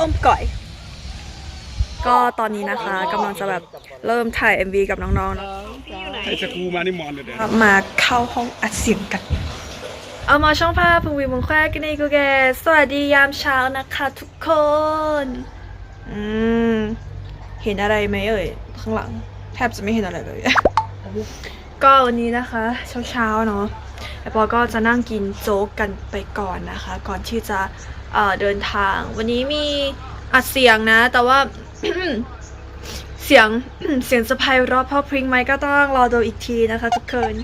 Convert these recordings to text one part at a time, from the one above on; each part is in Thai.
อมก่อย ก็ตอนนี้นะคะกำลังจะแบบเริ่มถ่าย MV กับน้องๆนะไอ้สกรูมานี่มอนเดี๋ยวเดี๋ยวมาเข้าห้องอัดเสียงกัน เอามาช่องภาพพึงวีมุงแควกันในกูแกสวัสดียามเช้านะคะทุกคน อืม เห็นอะไรไหมเอ่ย ข้างหลัง แทบจะไม่เห็นอะไรเลย ก็วันนี้นะคะ เช้าๆเนาะ ไอปอก็จะนั่งกินโจ๊กกันไปก่อนนะคะ ก่อนที่จะเอ่อเดินทาง วันนี้มีอัดเสียงนะ แต่ว่าเสียงเสียงจะไพเราะเพราะพริ้งไหมก็ต้องรอดูอีกทีนะคะทุกคน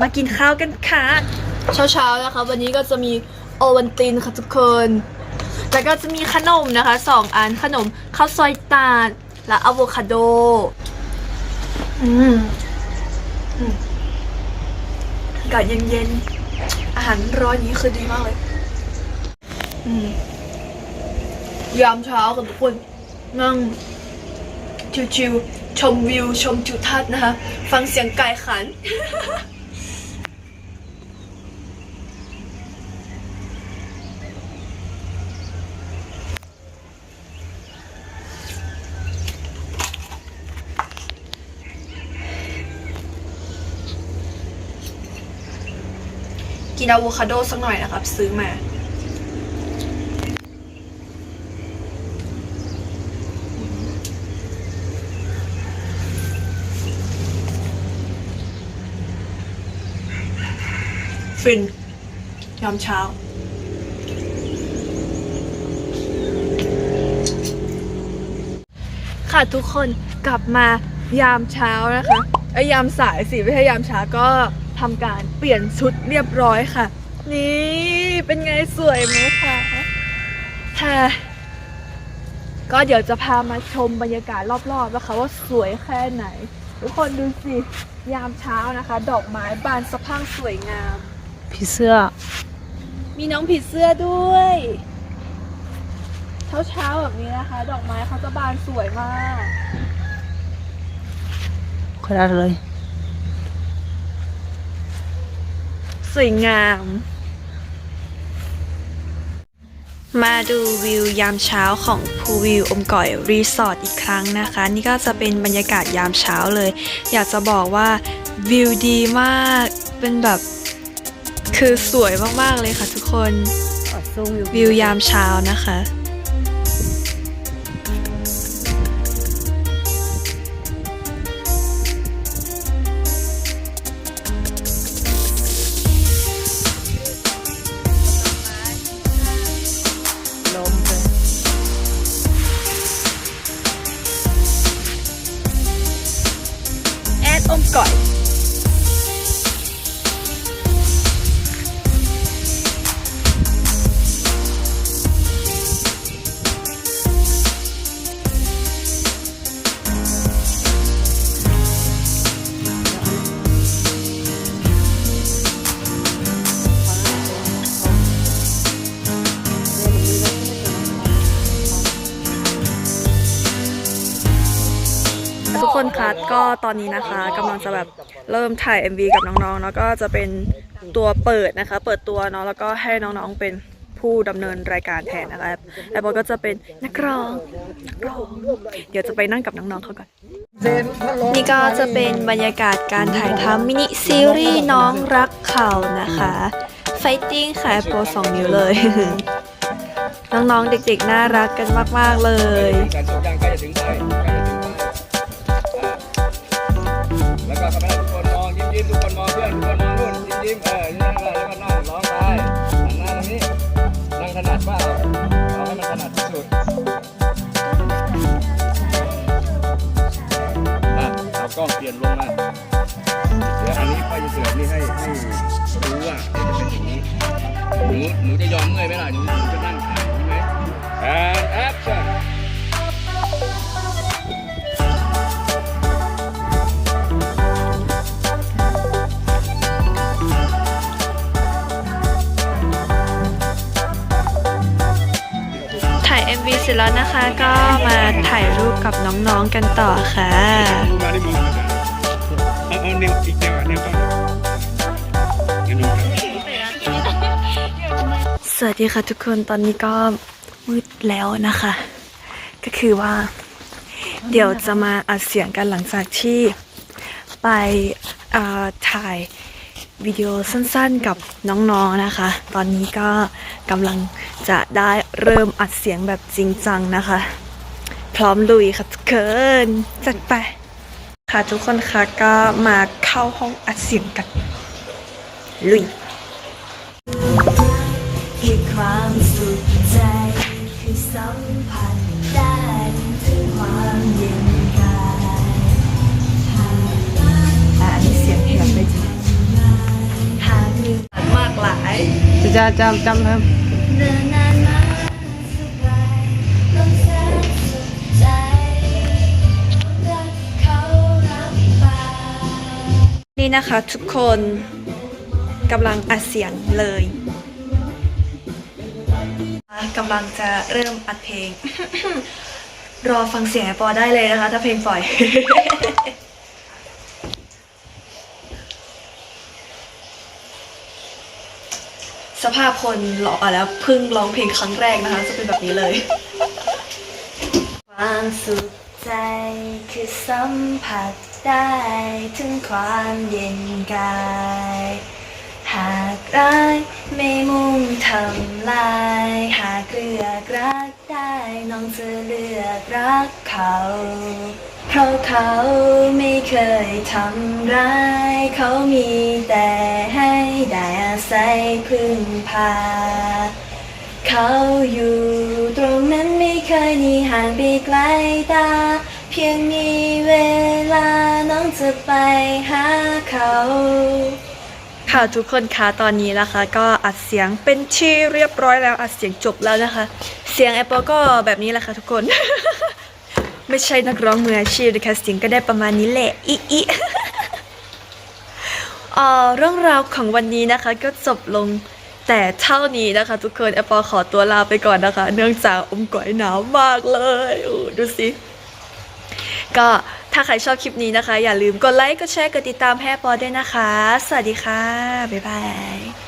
มากินข้าวกันค่ะ เช้าๆนะคะ วันนี้ก็จะมีโอวันตินค่ะทุกคนแล้วก็จะมีขนมนะคะสองอันขนมข้าวซอยตาลและอะโวคาโด อืมอืมอากาศเย็นๆ อาหารร้อนอย่างนี้คือดีมากเลย อืม ยามเช้ากับทุกคน นั่งชิวๆชมวิว ชมทิวทัศน์นะคะ ฟังเสียงไก่ขัน กินอะโวคาโดสักหน่อยนะครับ ซื้อมาฟินยามเช้า ค่ะทุกคนกลับมายามเช้านะคะ ไอยามสายสิไม่ใช่ยามเช้าก็ทำการเปลี่ยนชุดเรียบร้อยค่ะ นี่เป็นไงสวยไหมคะค่ะก็เดี๋ยวจะพามาชมบรรยากาศรอบๆนะคะว่าสวยแค่ไหน ทุกคนดูสิยามเช้านะคะ ดอกไม้บานสะพรั่งสวยงาม ผีเสื้อ มีน้องผีเสื้อด้วย เช้าเช้าๆแบบนี้นะคะ ดอกไม้เขาจะบานสวยมาก คนละเลย สวยงาม มาดูวิวยามเช้าของภูวิวอมก่อยรีสอร์ทอีกครั้งนะคะ นี่ก็จะเป็นบรรยากาศยามเช้าเลย อยากจะบอกว่าวิวดีมากเป็นแบบคือสวยมาก ๆ เลยค่ะทุกคนสู้วิววิวยามเช้านะคะ แอ คนคะก็ตอนนี้นะคะกำลังจะแบบเริ่มถ่าย MV กับน้องๆแล้วก็จะเป็นตัวเปิดนะคะ เปิดตัวเนาะแล้วก็ให้น้องๆเป็นผู้ดำเนินรายการแทนนะคะแอปเปิลก็จะเป็นนักร้องนักร้อง เดี๋ยวจะไปนั่งกับน้องๆเขาก่อน นี่ก็จะเป็นบรรยากาศการถ่ายทำมินิซีรีส์น้องรักเขานะคะ ไฟติ้งค่ะโปรสองนิ้วเลย น้องๆเด็กๆ น่ารักกันมากๆเลย ยิ้มเออนี่นั่งเลยแล้วก็นั่งร้องไปหันหน้าตรงนี้นั่งถนัดเปล่าเอาให้มันถนัดที่สุดอะเอากล้องเปลี่ยนลงมาเดี๋ยวอันนี้ไปเสือนี่ให้ให้รู้ว่าจะเป็นอย่างนี้หนูหนูจะยอมเมื่อยไหม ถ่าย MV เสร็จแล้วนะคะ ก็มาถ่ายรูปกับน้องๆกันต่อค่ะสวัสดีค่ะทุกคนตอนนี้ก็มืดแล้วนะคะ ก็คือว่า เดี๋ยวจะมาอัดเสียงกันหลังจากที่ไปอ่าถ่ายวิดีโอสั้นๆกับน้องๆนะคะ ตอนนี้ก็กำลังจะได้ เริ่มอัดเสียงแบบจริงจังนะคะ พร้อมลุยค่ะทุกคนจัดไป ค่ะทุกคนคะก็มาเข้าห้องอัดเสียงกัน ลุยอความสุขใจคือสัมผัสได้ถึงความเย็นกายอันนี้เสียงแหบไปจริงหากมีมากหลายจะจะจำจำ นี่นะคะทุกคนกำลังอัดเสียงเลยกำลังจะเริ่มอัดเพลง รอฟังเสียงปอได้เลยนะคะ ถ้าเพลงปล่อย สภาพคนหล่อแล้วเพิ่งร้องเพลงครั้งแรกนะคะ จะเป็นแบบนี้เลยความสุขใจคือสัมผัส ได้ถึงความเย็นกาย หากร้ายไม่มุ่งทำลาย หากเลือกรักได้น้องจะเลือกรักเขา เพราะเขาไม่เคยทำร้าย เขามีแต่ให้ได้อาศัยพึ่งพา เขาอยู่ตรงนั้นไม่เคยหนีห่างไปไกลตา เพียงมีเว จะไปหาเขาค่ะทุกคนคะตอนนี้นะคะ ก็อัดเสียงเป็นที่เรียบร้อยแล้วอัดเสียงจบแล้วนะคะ เสียง Apple ก็แบบนี้แหละค่ะทุกคน ไม่ใช่นักร้องมืออาชีพนะคะเสียงก็ได้ประมาณนี้แหละอีอีเอ่อเรื่องราวของวันนี้นะคะก็จบลงแต่เท่านี้นะคะ ทุกคน Apple ขอตัวลาไปก่อนนะคะ เนื่องจากอมก๋อยหนาวมากเลยดูสิก็ ถ้าใครชอบคลิปนี้นะคะ อย่าลืมกดไลค์ กดแชร์ กดติดตามให้ปอด้วยนะคะ สวัสดีค่ะ บ๊ายบาย